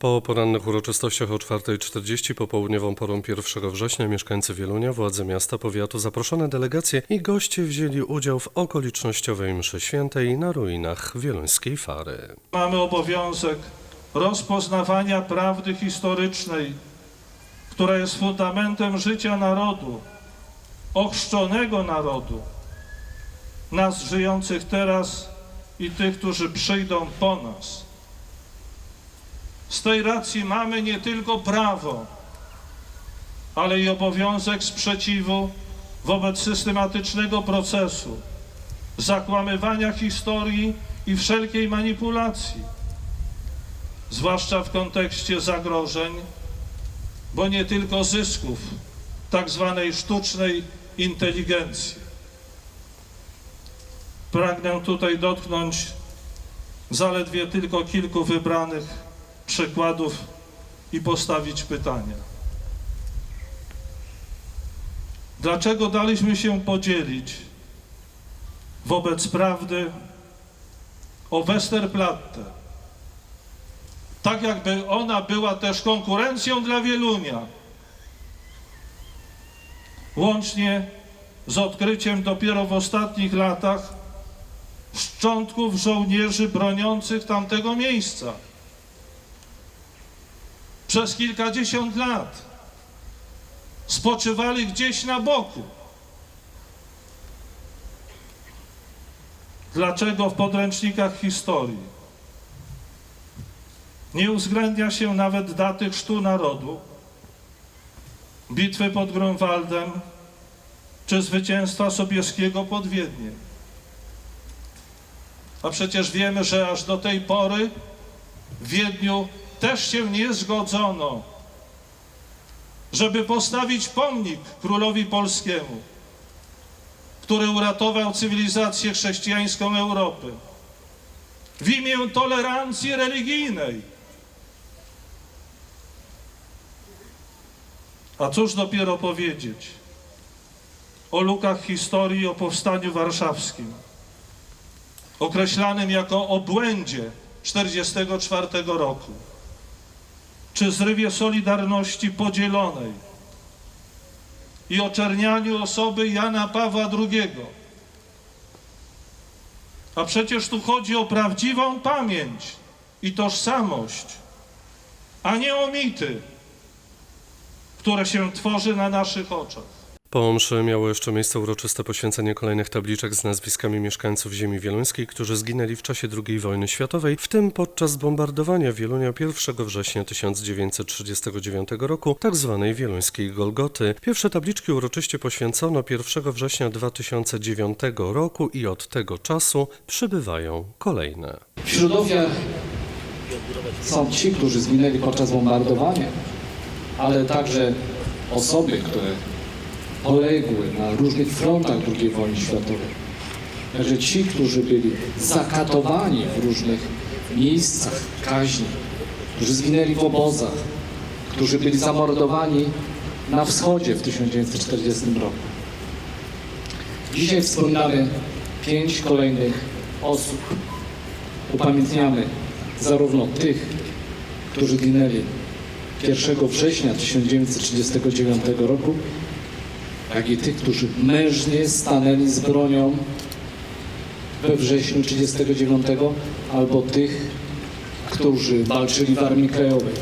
Po porannych uroczystościach o 4.40 popołudniową porą 1 września mieszkańcy Wielunia, władze miasta, powiatu, zaproszone delegacje i goście wzięli udział w okolicznościowej mszy świętej na ruinach wieluńskiej Fary. Mamy obowiązek rozpoznawania prawdy historycznej, która jest fundamentem życia narodu, ochrzczonego narodu, nas żyjących teraz i tych, którzy przyjdą po nas. Z tej racji mamy nie tylko prawo, ale i obowiązek sprzeciwu wobec systematycznego procesu zakłamywania historii i wszelkiej manipulacji, zwłaszcza w kontekście zagrożeń, bo nie tylko zysków tak zwanej sztucznej inteligencji. Pragnę tutaj dotknąć zaledwie tylko kilku wybranych przykładów i postawić pytania. Dlaczego daliśmy się podzielić wobec prawdy o Westerplatte? Tak jakby ona była też konkurencją dla Wielunia. Łącznie z odkryciem dopiero w ostatnich latach szczątków żołnierzy broniących tamtego miejsca. Przez kilkadziesiąt lat spoczywali gdzieś na boku. Dlaczego w podręcznikach historii nie uwzględnia się nawet daty chrztu narodu, bitwy pod Grunwaldem czy zwycięstwa Sobieskiego pod Wiedniem? A przecież wiemy, że aż do tej pory w Wiedniu też się nie zgodzono, żeby postawić pomnik królowi polskiemu, który uratował cywilizację chrześcijańską Europy w imię tolerancji religijnej. A cóż dopiero powiedzieć o lukach historii o powstaniu warszawskim, określanym jako obłędzie 1944 roku, czy zrywie Solidarności podzielonej i oczernianiu osoby Jana Pawła II. A przecież tu chodzi o prawdziwą pamięć i tożsamość, a nie o mity, które się tworzy na naszych oczach. Po mszy miało jeszcze miejsce uroczyste poświęcenie kolejnych tabliczek z nazwiskami mieszkańców ziemi wieluńskiej, którzy zginęli w czasie II wojny światowej, w tym podczas bombardowania Wielunia 1 września 1939 roku, tzw. wieluńskiej Golgoty. Pierwsze tabliczki uroczyście poświęcono 1 września 2009 roku i od tego czasu przybywają kolejne. Wśród ofiar są ci, którzy zginęli podczas bombardowania, ale także osoby, które poległy na różnych frontach II wojny światowej. Także ci, którzy byli zakatowani w różnych miejscach kaźni, którzy zginęli w obozach, którzy byli zamordowani na wschodzie w 1940 roku. Dzisiaj wspominamy pięć kolejnych osób. Upamiętniamy zarówno tych, którzy ginęli 1 września 1939 roku, jak i tych, którzy mężnie stanęli z bronią we wrześniu 1939, albo tych, którzy walczyli w Armii Krajowej